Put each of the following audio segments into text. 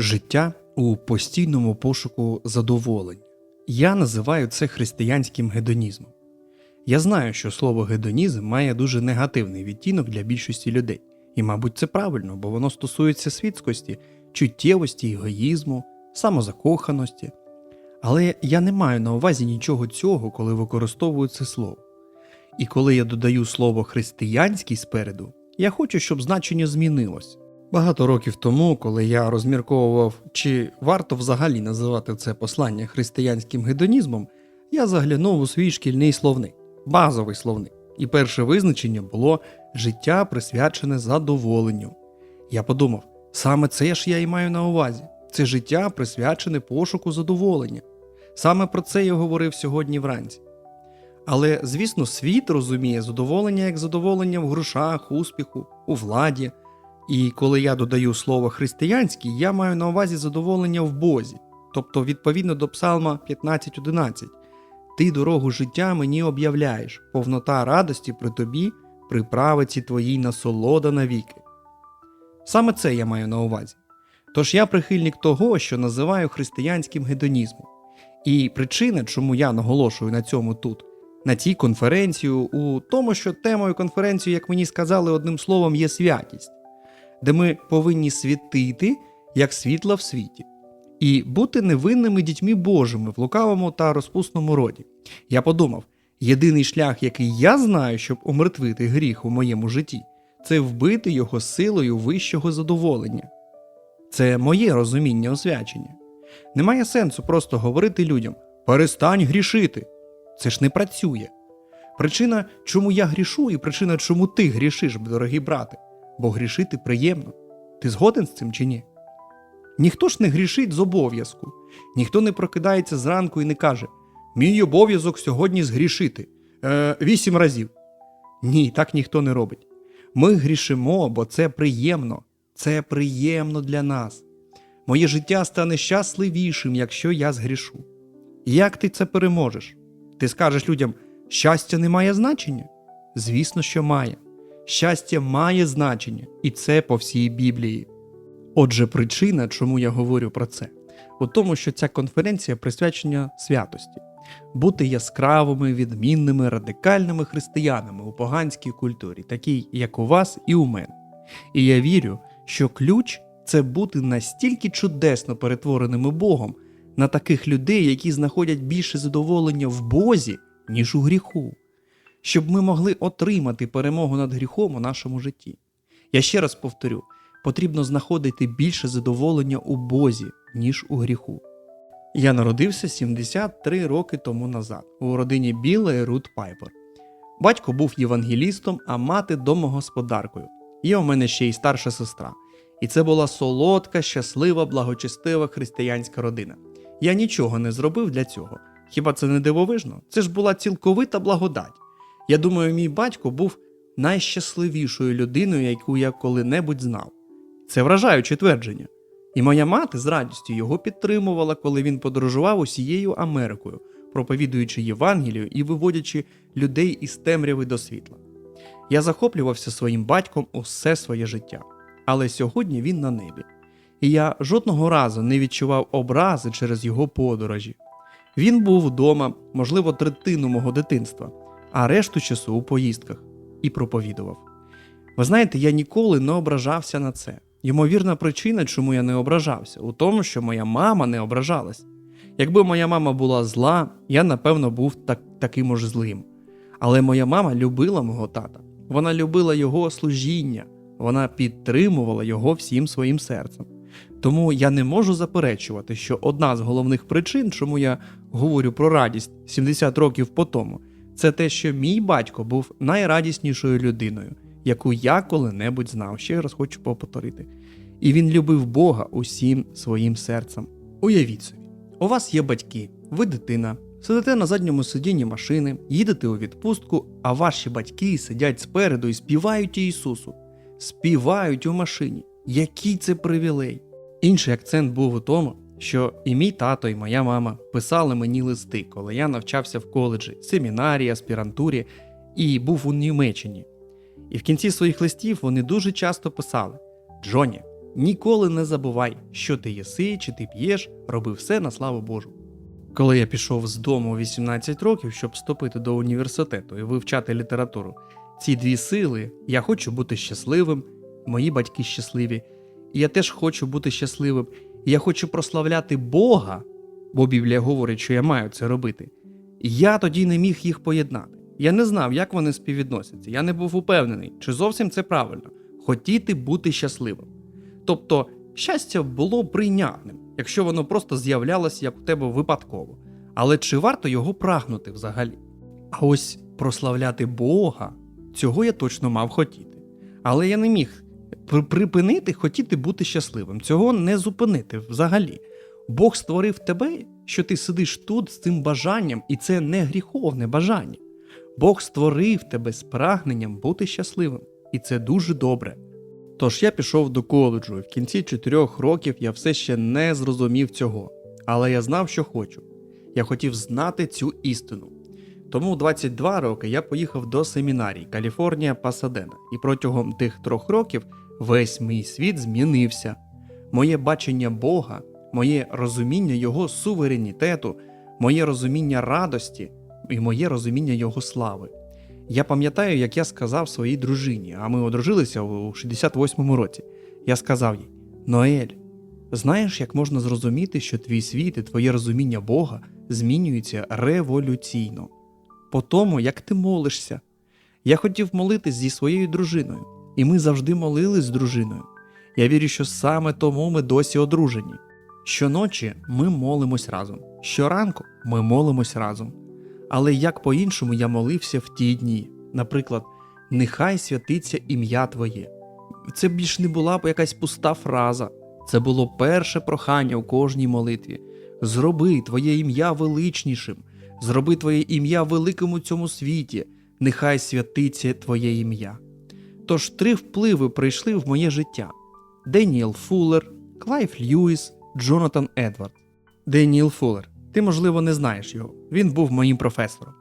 Життя у постійному пошуку задоволень. Я називаю це християнським гедонізмом. Я знаю, що слово гедонізм має дуже негативний відтінок для більшості людей. І, мабуть, це правильно, бо воно стосується світськості, чуттєвості, егоїзму, самозакоханості. Але я не маю на увазі нічого цього, коли використовую це слово. І коли я додаю слово християнський спереду, я хочу, щоб значення змінилось. Багато років тому, коли я розмірковував, чи варто взагалі називати це послання християнським гедонізмом, я заглянув у свій шкільний словник, базовий словник, і перше визначення було життя присвячене задоволенню. Я подумав, саме це ж я і маю на увазі. Це життя присвячене пошуку задоволення. Саме про це я говорив сьогодні вранці. Але, звісно, світ розуміє задоволення як задоволення в грошах, успіху, у владі. І коли я додаю слово християнський, я маю на увазі задоволення в Бозі, тобто відповідно до Псалма 15.11. Ти дорогу життя мені об'являєш, повнота радості при тобі, при правиці твоїй насолода навіки. Саме це я маю на увазі. Тож я прихильник того, що називаю християнським гедонізмом. І причина, чому я наголошую на цьому тут, на цій конференції, у тому, що темою конференції, як мені сказали одним словом, є святість, де ми повинні світити як світла в світі, і бути невинними дітьми Божими в лукавому та розпусному роді. Я подумав: єдиний шлях, який я знаю, щоб умертвити гріх у моєму житті, це вбити його силою вищого задоволення. Це моє розуміння освячення. Немає сенсу просто говорити людям: перестань грішити. Це ж не працює. Причина, чому я грішу, і причина, чому ти грішиш, дорогі брати, бо грішити приємно. Ти згоден з цим чи ні? Ніхто ж не грішить з обов'язку, ніхто не прокидається зранку і не каже: Мій обов'язок сьогодні згрішити е, вісім разів. Ні, так ніхто не робить. Ми грішимо, бо це приємно, це приємно для нас. Моє життя стане щасливішим, якщо я згрішу. Як ти це переможеш? Ти скажеш людям, щастя не має значення? Звісно, що має. Щастя має значення, і це по всій Біблії. Отже, причина, чому я говорю про це, у тому, що ця конференція присвячена святості, бути яскравими, відмінними, радикальними християнами у поганській культурі, такій, як у вас і у мене. І я вірю, що ключ це бути настільки чудесно перетвореними Богом на таких людей, які знаходять більше задоволення в Бозі, ніж у гріху, щоб ми могли отримати перемогу над гріхом у нашому житті. Я ще раз повторю: потрібно знаходити більше задоволення у Бозі, ніж у гріху. Я народився 73 роки тому назад у родині Біла і Рут Пайпер. Батько був євангелістом, а мати домогосподаркою. Є у мене ще й старша сестра. І це була солодка, щаслива, благочестива християнська родина. Я нічого не зробив для цього. Хіба це не дивовижно? Це ж була цілковита благодать. Я думаю, мій батько був найщасливішою людиною, яку я коли-небудь знав. Це вражаюче твердження. І моя мати з радістю його підтримувала, коли він подорожував усією Америкою, проповідуючи Євангелію і виводячи людей із темряви до світла. Я захоплювався своїм батьком усе своє життя, але сьогодні він на небі. І я жодного разу не відчував образи через його подорожі. Він був вдома, можливо, третину мого дитинства, а решту часу у поїздках і проповідував. Ви знаєте, я ніколи не ображався на це. Ймовірна причина, чому я не ображався, у тому, що моя мама не ображалась. Якби моя мама була зла, я напевно був так, таким ж злим. Але моя мама любила мого тата. Вона любила його служіння, вона підтримувала його всім своїм серцем. Тому я не можу заперечувати, що одна з головних причин, чому я говорю про радість 70 років по тому, це те, що мій батько був найрадіснішою людиною, яку я коли-небудь знав. Ще раз хочу повторити. І він любив Бога усім своїм серцем. Уявіть собі, у вас є батьки, ви дитина, сидите на задньому сидінні машини, їдете у відпустку, а ваші батьки сидять спереду і співають Ісусу. Співають у машині. Який це привілей! Інший акцент був у тому, що і мій тато, і моя мама писали мені листи, коли я навчався в коледжі, семінарі, аспірантурі і був у Німеччині. І в кінці своїх листів вони дуже часто писали: Джоні, Ніколи не забувай, що ти єси, чи ти п'єш, роби все на славу Божу. Коли я пішов з дому у 18 років, щоб вступити до університету і вивчати літературу, ці дві сили я хочу бути щасливим, мої батьки щасливі, і я теж хочу бути щасливим, я хочу прославляти Бога, бо Біблія говорить, що я маю це робити. Я тоді не міг їх поєднати. Я не знав, як вони співвідносяться. Я не був упевнений, чи зовсім це правильно хотіти бути щасливим. Тобто, щастя було прийнятним, якщо воно просто з'являлося як у тебе випадково. Але чи варто його прагнути взагалі? А ось прославляти Бога, цього я точно мав хотіти. Але я не міг припинити хотіти бути щасливим. Цього не зупинити взагалі. Бог створив тебе, що ти сидиш тут з цим бажанням, і це не гріховне бажання. Бог створив тебе з прагненням бути щасливим, і це дуже добре. Тож я пішов до коледжу, і в кінці чотирьох років я все ще не зрозумів цього, але я знав, що хочу. Я хотів знати цю істину. Тому у 22 роки я поїхав до семінарії Каліфорнія Пасадена, і протягом тих трьох років весь мій світ змінився. Моє бачення Бога, моє розуміння Його суверенітету, моє розуміння радості і моє розуміння Його слави. Я пам'ятаю, як я сказав своїй дружині, а ми одружилися у 68-му році. Я сказав їй: Ноель, знаєш, як можна зрозуміти, що твій світ і твоє розуміння Бога змінюються революційно? По тому, як ти молишся. Я хотів молитись зі своєю дружиною, і ми завжди молились з дружиною. Я вірю, що саме тому ми досі одружені. Щоночі ми молимось разом, щоранку ми молимось разом. Але як по-іншому я молився в ті дні. Наприклад, нехай святиться ім'я Твоє. Це більш не була б якась пуста фраза. Це було перше прохання у кожній молитві. Зроби Твоє ім'я величнішим, зроби Твоє ім'я великим у цьому світі, нехай святиться Твоє ім'я. Тож три впливи прийшли в моє життя: Деніел Фуллер, Клайв Льюіс, Джонатан Едвард. Деніел Фуллер. Ти, можливо, не знаєш його. Він був моїм професором.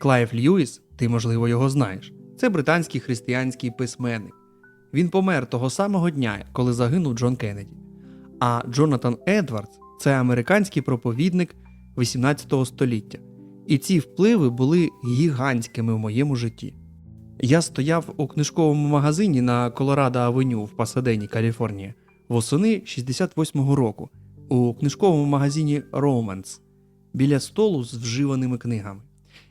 Клайв Льюіс, ти, можливо, його знаєш. Це британський християнський письменник. Він помер того самого дня, коли загинув Джон Кеннеді. А Джонатан Едвардс це американський проповідник 18 століття. І ці впливи були гігантськими в моєму житті. Я стояв у книжковому магазині на Колорадо Авеню в Пасадені, Каліфорнія, восени 68-го року, у книжковому магазині Романс біля столу з вживаними книгами.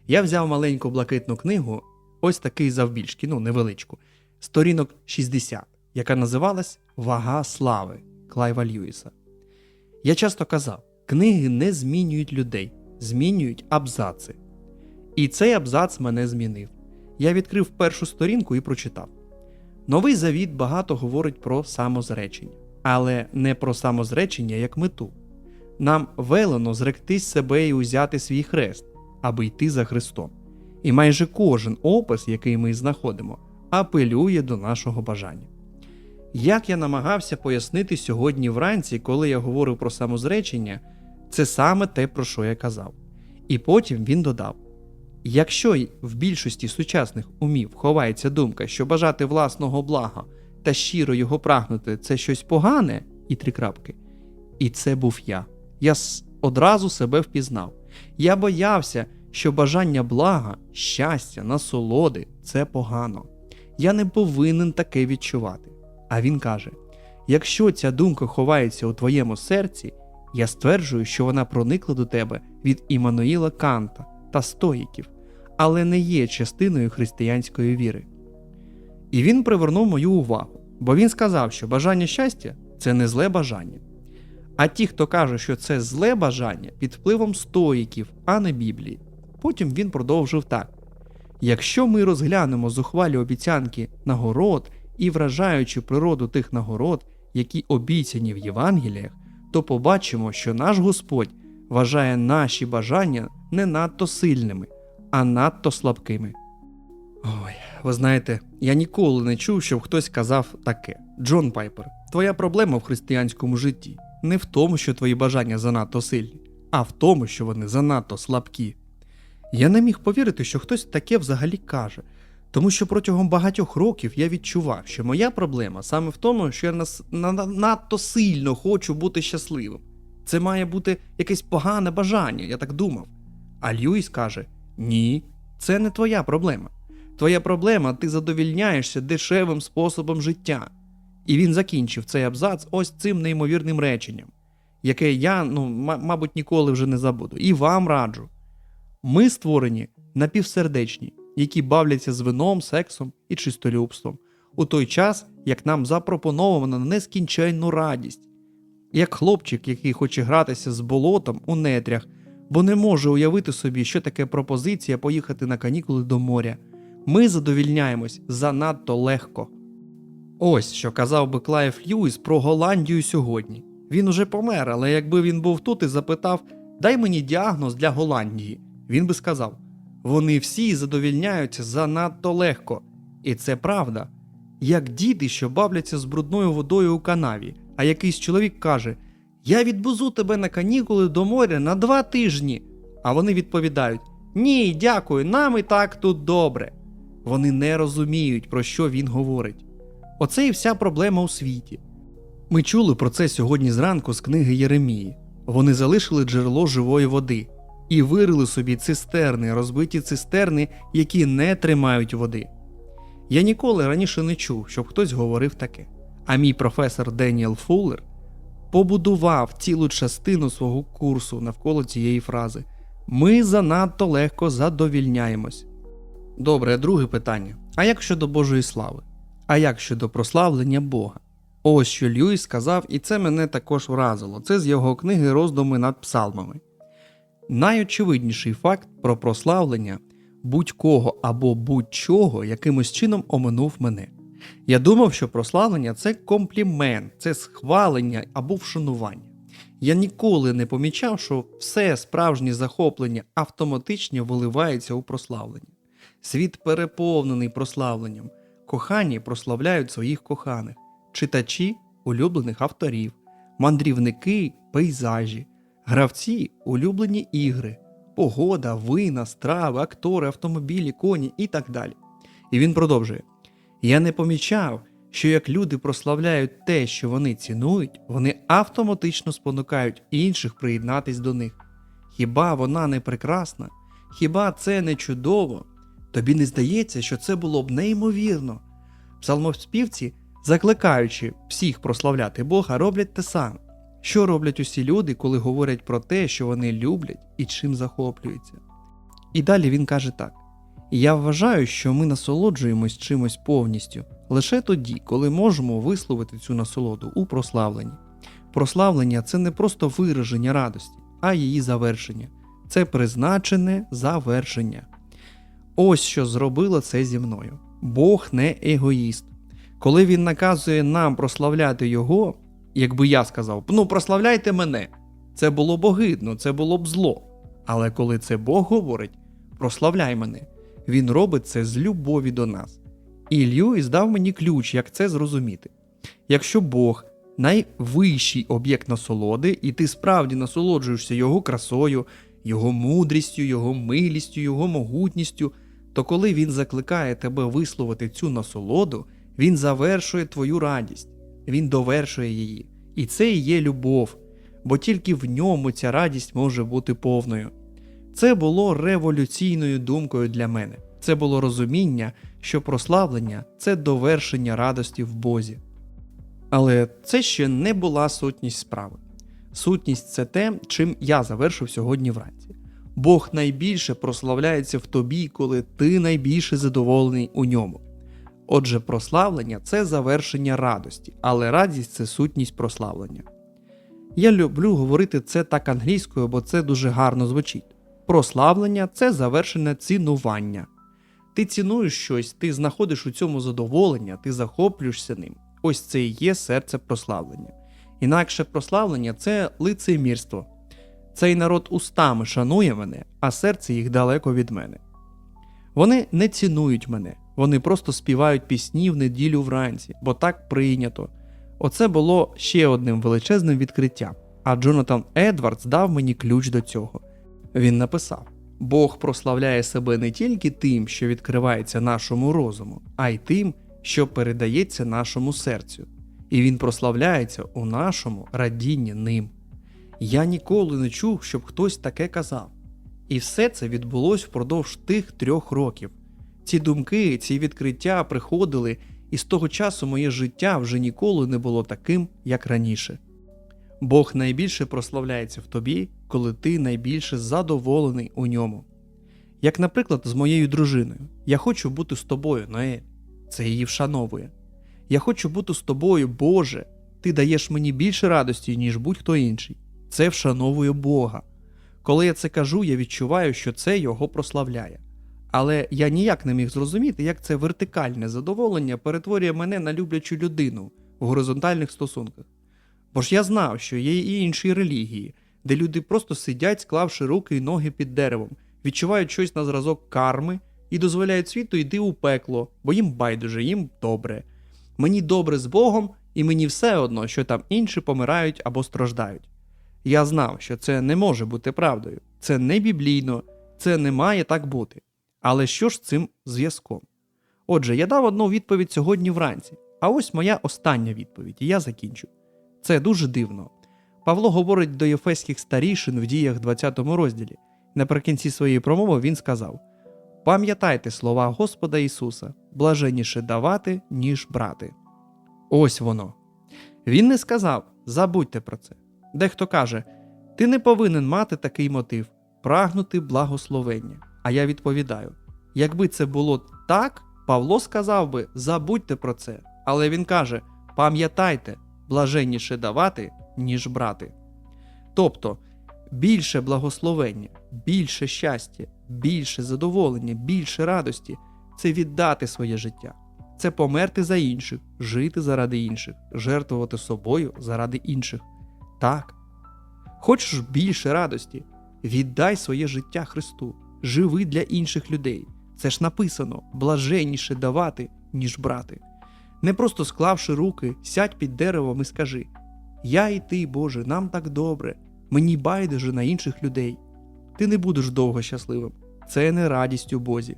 Я взяв маленьку блакитну книгу, ось такий завбільшки, ну невеличку, сторінок 60, яка називалась Вага слави Клайва Льюіса. Я часто казав, книги не змінюють людей, змінюють абзаци. І цей абзац мене змінив. Я відкрив першу сторінку і прочитав. Новий завіт багато говорить про самозречення, але не про самозречення як мету. Нам велено зректись себе і узяти свій хрест, аби йти за Христом. І майже кожен опис, який ми знаходимо, апелює до нашого бажання. Як я намагався пояснити сьогодні вранці, коли я говорив про самозречення, це саме те, про що я казав. І потім він додав: якщо в більшості сучасних умів ховається думка, що бажати власного блага та щиро його прагнути це щось погане, і три крапки, і це був я. Я одразу себе впізнав. Я боявся, що бажання блага, щастя, насолоди це погано. Я не повинен таке відчувати. А він каже: якщо ця думка ховається у твоєму серці, я стверджую, що вона проникла до тебе від Іммануїла Канта та стоїків, але не є частиною християнської віри. І він привернув мою увагу, бо він сказав, що бажання щастя це не зле бажання. А ті, хто каже, що це зле бажання під впливом стоїків, а не Біблії. Потім він продовжив так: якщо ми розглянемо зухвалі обіцянки нагород і вражаючи природу тих нагород, які обіцяні в Євангеліях, то побачимо, що наш Господь вважає наші бажання не надто сильними, а надто слабкими. Ой, ви знаєте, я ніколи не чув, щоб хтось казав таке: Джон Пайпер, твоя проблема в християнському житті не в тому, що твої бажання занадто сильні, а в тому, що вони занадто слабкі. Я не міг повірити, що хтось таке взагалі каже. Тому що протягом багатьох років я відчував, що моя проблема саме в тому, що я надто сильно хочу бути щасливим. Це має бути якесь погане бажання, я так думав. А Льюіс каже: Ні, це не твоя проблема. Твоя проблема, ти задовільняєшся дешевим способом життя. І він закінчив цей абзац ось цим неймовірним реченням, яке я, ну, ма- мабуть, ніколи вже не забуду. І вам раджу. Ми створені напівсердечні, які бавляться з вином, сексом і чистолюбством, у той час, як нам запропоновано нескінченну радість, як хлопчик, який хоче гратися з болотом у нетрях, бо не може уявити собі, що таке пропозиція поїхати на канікули до моря. Ми задовільняємось занадто легко. Ось що казав би Клайв Льюіс про Голландію сьогодні. Він уже помер, але якби він був тут і запитав: дай мені діагноз для Голландії, він би сказав: вони всі задовільняються занадто легко. І це правда. Як діти, що бавляться з брудною водою у канаві, а якийсь чоловік каже: Я відвезу тебе на канікули до моря на два тижні. А вони відповідають: Ні, дякую, нам і так тут добре. Вони не розуміють, про що він говорить. Оце і вся проблема у світі. Ми чули про це сьогодні зранку з книги Єремії. Вони залишили джерело живої води і вирили собі цистерни, розбиті цистерни, які не тримають води. Я ніколи раніше не чув, щоб хтось говорив таке. А мій професор Деніел Фуллер побудував цілу частину свого курсу навколо цієї фрази: Ми занадто легко задовільняємось. Добре, друге питання. А як щодо Божої слави? А як щодо прославлення Бога? Ось що Льюіс сказав, і це мене також вразило. Це з його книги Роздуми над псалмами. Найочевидніший факт про прославлення будь-кого або будь-чого якимось чином оминув мене. Я думав, що прославлення це комплімент, це схвалення або вшанування. Я ніколи не помічав, що все справжнє захоплення автоматично виливається у прославлення. Світ переповнений прославленням. Кохані прославляють своїх коханих, читачі улюблених авторів, мандрівники пейзажі, гравці улюблені ігри, погода, вина, страви, актори, автомобілі, коні і так далі. І він продовжує: Я не помічав, що як люди прославляють те, що вони цінують, вони автоматично спонукають інших приєднатись до них. Хіба вона не прекрасна? Хіба це не чудово? Тобі не здається, що це було б неймовірно. Псалмоспівці, закликаючи всіх прославляти Бога, роблять те саме. Що роблять усі люди, коли говорять про те, що вони люблять і чим захоплюються? І далі він каже так: Я вважаю, що ми насолоджуємось чимось повністю лише тоді, коли можемо висловити цю насолоду у прославленні. Прославлення це не просто вираження радості, а її завершення. Це призначене завершення. Ось що зробило це зі мною. Бог не егоїст. Коли він наказує нам прославляти його, якби я сказав, ну прославляйте мене, це було б огидно, це було б зло. Але коли це Бог говорить, прославляй мене, він робить це з любові до нас. І Льюіс дав мені ключ, як це зрозуміти. Якщо Бог найвищий об'єкт насолоди, і ти справді насолоджуєшся його красою, його мудрістю, його милістю, його могутністю, то коли він закликає тебе висловити цю насолоду, він завершує твою радість, він довершує її. І це і є любов, бо тільки в ньому ця радість може бути повною. Це було революційною думкою для мене. Це було розуміння, що прославлення це довершення радості в Бозі. Але це ще не була сутність справи. Сутність це те, чим я завершив сьогодні вранці. Бог найбільше прославляється в тобі, коли ти найбільше задоволений у ньому. Отже, прославлення це завершення радості, але радість це сутність прославлення. Я люблю говорити це так англійською, бо це дуже гарно звучить. Прославлення це завершене цінування. Ти цінуєш щось, ти знаходиш у цьому задоволення, ти захоплюєшся ним. Ось це і є серце прославлення. Інакше прославлення це лицемірство. Цей народ устами шанує мене, а серце їх далеко від мене. Вони не цінують мене, вони просто співають пісні в неділю вранці, бо так прийнято. Оце було ще одним величезним відкриттям, а Джонатан Едвардс дав мені ключ до цього. Він написав: Бог прославляє себе не тільки тим, що відкривається нашому розуму, а й тим, що передається нашому серцю. І Він прославляється у нашому радінні ним. Я ніколи не чув, щоб хтось таке казав. І все це відбулось впродовж тих трьох років. Ці думки, ці відкриття приходили, і з того часу моє життя вже ніколи не було таким, як раніше. Бог найбільше прославляється в тобі, коли ти найбільше задоволений у ньому. Як, наприклад, з моєю дружиною. Я хочу бути з тобою, Ноель. Це її вшановує. Я хочу бути з тобою, Боже. Ти даєш мені більше радості, ніж будь-хто інший. Це вшановує Бога. Коли я це кажу, я відчуваю, що це його прославляє. Але я ніяк не міг зрозуміти, як це вертикальне задоволення перетворює мене на люблячу людину в горизонтальних стосунках. Бо ж я знав, що є і інші релігії, де люди просто сидять, склавши руки і ноги під деревом, відчувають щось на зразок карми і дозволяють світу йти у пекло, бо їм байдуже, їм добре. Мені добре з Богом, і мені все одно, що там інші помирають або страждають. Я знав, що це не може бути правдою, це не біблійно, це не має так бути. Але що ж з цим зв'язком? Отже, я дав одну відповідь сьогодні вранці, а ось моя остання відповідь, і я закінчу. Це дуже дивно. Павло говорить до єфеських старішин в діях 20 розділі. Наприкінці своєї промови він сказав: Пам'ятайте слова Господа Ісуса, блаженніше давати, ніж брати. Ось воно. Він не сказав забудьте про це. Дехто каже: ти не повинен мати такий мотив прагнути благословення. А я відповідаю: якби це було так, Павло сказав би забудьте про це. Але він каже: пам'ятайте, блаженніше давати, ніж брати. Тобто більше благословення, більше щастя, більше задоволення, більше радості це віддати своє життя, це померти за інших, жити заради інших, жертвувати собою заради інших. Так. Хочеш більше радості? Віддай своє життя Христу, живи для інших людей. Це ж написано блаженніше давати, ніж брати. Не просто склавши руки, сядь під деревом і скажи: Я і ти, Боже, нам так добре, мені байдуже на інших людей. Ти не будеш довго щасливим. Це не радість у Бозі.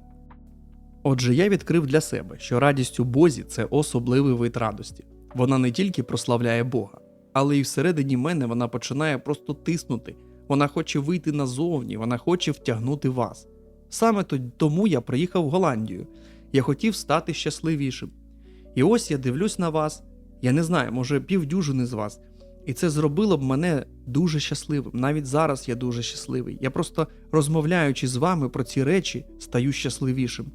Отже, я відкрив для себе, що радість у Бозі це особливий вид радості. Вона не тільки прославляє Бога, але і всередині мене вона починає просто тиснути. Вона хоче вийти назовні, вона хоче втягнути вас. Саме тому я приїхав в Голландію. Я хотів стати щасливішим. І ось я дивлюсь на вас, я не знаю, може півдюжини з вас. І це зробило б мене дуже щасливим. Навіть зараз я дуже щасливий. Я просто розмовляючи з вами про ці речі, стаю щасливішим.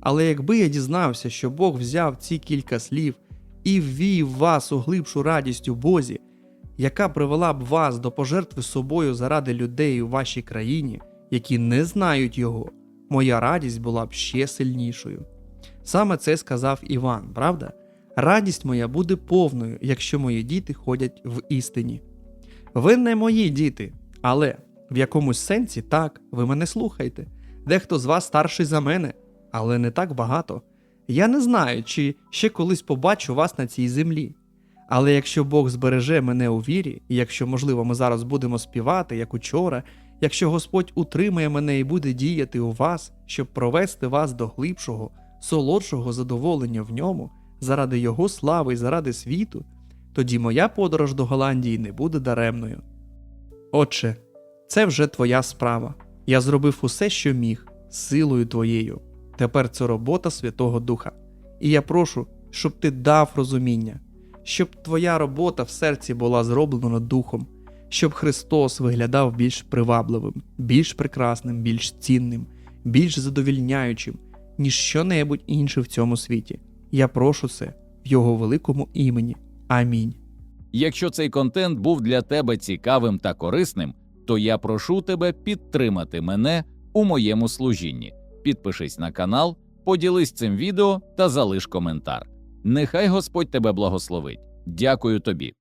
Але якби я дізнався, що Бог взяв ці кілька слів і ввів вас у глибшу радість у Бозі, яка привела б вас до пожертви собою заради людей у вашій країні, які не знають його, моя радість була б ще сильнішою. Саме це сказав Іван, правда? Радість моя буде повною, якщо мої діти ходять в істині. Ви не мої діти, але в якомусь сенсі так, ви мене слухаєте. Дехто з вас старший за мене, але не так багато. Я не знаю, чи ще колись побачу вас на цій землі. Але якщо Бог збереже мене у вірі, і якщо, можливо, ми зараз будемо співати, як учора, якщо Господь утримає мене і буде діяти у вас, щоб провести вас до глибшого, солодшого задоволення в ньому, заради Його слави і заради світу, тоді моя подорож до Голландії не буде даремною. Отче, це вже твоя справа. Я зробив усе, що міг, силою твоєю. Тепер це робота Святого Духа. І я прошу, щоб ти дав розуміння, щоб твоя робота в серці була зроблена духом, щоб Христос виглядав більш привабливим, більш прекрасним, більш цінним, більш задовільняючим, ніж що-небудь інше в цьому світі. Я прошу це в Його великому імені. Амінь. Якщо цей контент був для тебе цікавим та корисним, то я прошу тебе підтримати мене у моєму служінні. Підпишись на канал, поділись цим відео та залиш коментар. Нехай Господь тебе благословить. Дякую тобі.